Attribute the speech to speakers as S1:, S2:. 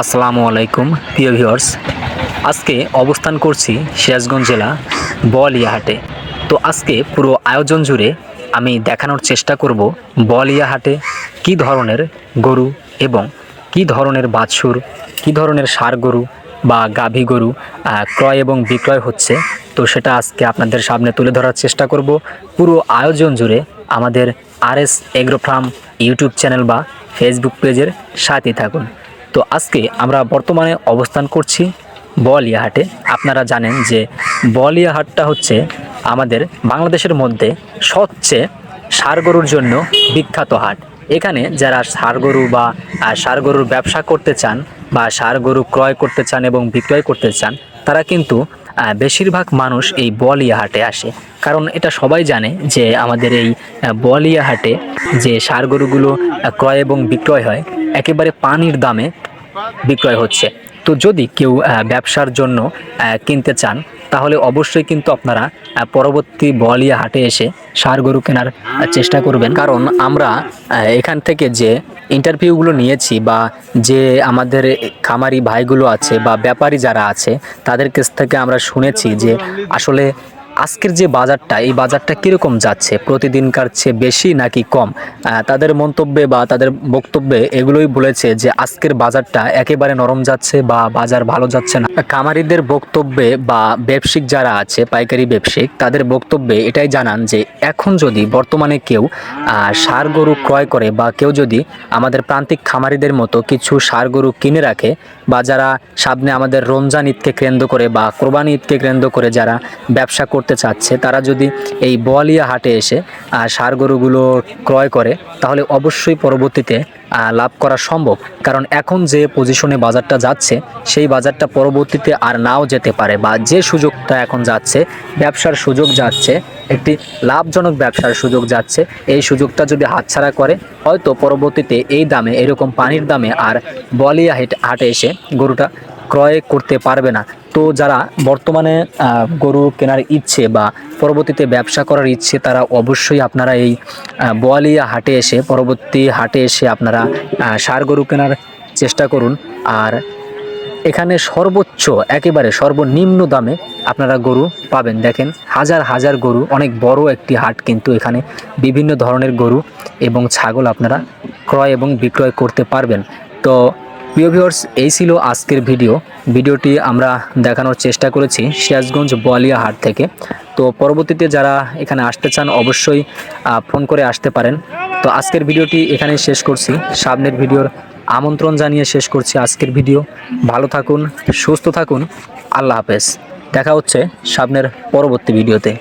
S1: আসসালামু আলাইকুম, প্রিয় ভিউয়ার্স। আজকে অবস্থান করছি সিরাজগঞ্জ জেলা বলিয়াহাটে তো আজকে পুরো আয়োজন জুড়ে আমি দেখানোর চেষ্টা করব বলিয়াহাটে কি ধরনের গরু এবং কি ধরনের বাছুর, কি ধরনের সার গরু বা গাভী গরু ক্রয় এবং বিক্রয় হচ্ছে। তো সেটা আজকে আপনাদের সামনে তুলে ধরার চেষ্টা করব। পুরো আয়োজন জুড়ে আমাদের R S agro YouTube channel বা ফেসবুক পেজের সাথে থাকুন। তো আজকে আমরা বর্তমানে অবস্থান করছি বলিয়া হাটে। আপনারা জানেন যে বলিয়া হাটটা হচ্ছে আমাদের বাংলাদেশের মধ্যে সবচেয়ে সার গরুর জন্য বিখ্যাত হাট। এখানে যারা সার গরু বা ষাঁড় গরুর ব্যবসা করতে চান বা সার গরু ক্রয় করতে চান এবং বিক্রয় করতে চান তারা কিন্তু বেশিরভাগ মানুষ এই বলিয়া হাটে আসে। কারণ এটা সবাই জানে যে আমাদের এই আহ, বলিয়া হাটে যে সার গরুগুলো ক্রয় এবং বিক্রয় হয় একেবারে পানির দামে বিক্রয় হচ্ছে। তো যদি কেউ ব্যবসার জন্য কিনতে চান, তাহলে অবশ্যই কিন্তু আপনারা পরবর্তী বলিয়া হাটে এসে সার গরু কেনার চেষ্টা করবেন। কারণ আমরা এখান থেকে যে ইন্টারভিউগুলো নিয়েছি বা যে আমাদের খামারি ভাইগুলো আছে বা ব্যাপারী যারা আছে, তাদের কাছ থেকে আমরা শুনেছি যে আসলে আজকের যে বাজারটা, এই বাজারটা কীরকম যাচ্ছে? প্রতিদিনকার চেয়ে বেশি নাকি কম? তাদের মন্তব্যে বা তাদের বক্তব্যে এগুলোই বলেছে যে আজকের বাজারটা একেবারে নরম যাচ্ছে বা বাজার ভালো যাচ্ছে না। খামারিদের বক্তব্যে বা ব্যবসায়িক যারা আছে, পাইকারি ব্যবসায়িক, তাদের বক্তব্যে এটাই জানান যে এখন যদি বর্তমানে কেউ ষাঁড় গরু ক্রয় করে বা কেউ যদি আমাদের প্রান্তিক খামারিদের মতো কিছু ষাঁড় গরু কিনে রাখে বা যারা সামনে আমাদের রমজান ঈদকে কেন্দ্র করে বা কোরবানি ঈদকে কেন্দ্র করে যারা ব্যবসা চাচ্ছে, তারা যদি এই বোয়ালিয়া হাটে এসে ষাঁড় গরুগুলো ক্রয় করে, তাহলে অবশ্যই পরবর্তীতে লাভ করা সম্ভব। কারণ এখন যে পজিশনে বাজারটা যাচ্ছে, সেই বাজারটা পরবর্তীতে আর নাও যেতে পারে বা যে সুযোগটা এখন যাচ্ছে, ব্যবসার সুযোগ যাচ্ছে, একটি লাভজনক ব্যবসার সুযোগ যাচ্ছে, এই সুযোগটা যদি হাতছাড়া করে, হয়তো পরবর্তীতে এই দামে, এরকম পানির দামে আর বলিয়া হেট, হাটে এসে গরুটা ক্রয় করতে পারবে না। তো যারা বর্তমানে গরু কেনার ইচ্ছে বা পরবর্তীতে ব্যবসা করার ইচ্ছে, তারা অবশ্যই আপনারা এই বোয়ালিয়া হাটে এসে, পরবর্তী হাটে এসে আপনারা ষাঁড় গরু কেনার চেষ্টা করুন। আর এখানে সর্বোচ্চ, একেবারে সর্বনিম্ন দামে আপনারা গরু পাবেন। দেখেন, হাজার হাজার গরু, অনেক বড় একটি হাট কিন্তু এখানে বিভিন্ন ধরনের গরু এবং ছাগল আপনারা ক্রয় এবং বিক্রয় করতে পারবেন। তো প্রিয় ভিউয়ার্স, এই ছিল আজকের ভিডিও। ভিডিওটি আমরা দেখানোর চেষ্টা করেছি সিরাজগঞ্জ বোয়ালিয়া হাট থেকে। তো পরবর্তীতে যারা এখানে আসতে চান, অবশ্যই ফোন করে আসতে পারেন। তো আজকের ভিডিওটি এখানেই শেষ করছি। সামনের ভিডিওর আমন্ত্রণ জানিয়ে শেষ করছি আজকের ভিডিও। ভালো থাকুন, সুস্থ থাকুন। আল্লাহ হাফেজ। দেখা হচ্ছে সামনের পরবর্তী ভিডিওতে।